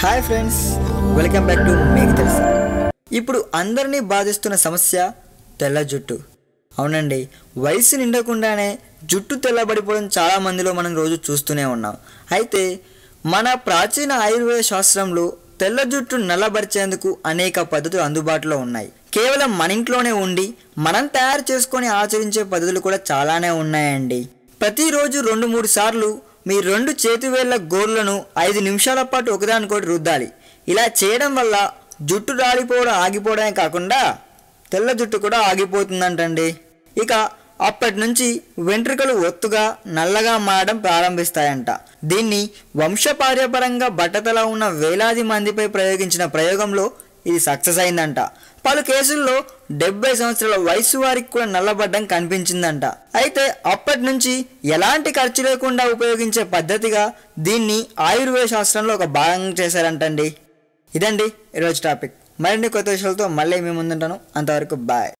Hi friends welcome back to మీకు తెలుసు? ఇప్పుడు అందరినీ బాధిస్తున్న సమస్య తెల్ల జుట్టు. అవునండి వయసు నిండకుండానే జుట్టు తెల్లబడిపోవడం చాలా మందిలో మనం రోజు చూస్తూనే ఉన్నాం. అయితే మన ప్రాచీన ఆయుర్వేద శాస్త్రంలో తెల్ల జుట్టు నల్లబరిచేందుకు అనేక పద్ధతులు అందుబాటులో ఉన్నాయి. కేవలం మన ఇంట్లోనే ఉండి మనం తయారు చేసుకొని ఆచరించే పద్ధతులు కూడా చాలానే ఉన్నాయండి. ప్రతిరోజు రెండు మూడు సార్లు మీ రెండు చేతివేళ్ళ గోర్లను ఐదు నిమిషాల పాటు ఒకదానికోటి రుద్దాలి. ఇలా చేయడం వల్ల జుట్టు రాలిపోవడం ఆగిపోవడమే కాకుండా తెల్ల జుట్టు కూడా ఆగిపోతుందంటండి. ఇక అప్పటి నుంచి వెంట్రుకలు ఒత్తుగా నల్లగా మారడం ప్రారంభిస్తాయంట. దీన్ని వంశపార్యపరంగా బట్టతల ఉన్న వేలాది మందిపై ప్రయోగించిన ప్రయోగంలో ఇది సక్సెస్ అయిందంట. పలు కేసుల్లో డెబ్బై సంవత్సరాల వయసు వారికి కూడా నల్లబడ్డం కనిపించిందంట. అయితే అప్పటి నుంచి ఎలాంటి ఖర్చు లేకుండా ఉపయోగించే పద్ధతిగా దీన్ని ఆయుర్వేద శాస్త్రంలో ఒక భాగం చేశారంటండి. ఇదండి ఈరోజు టాపిక్. మరిన్ని కొత్త విషయాలతో మళ్ళీ మేము ముందుంటాను. అంతవరకు బాయ్.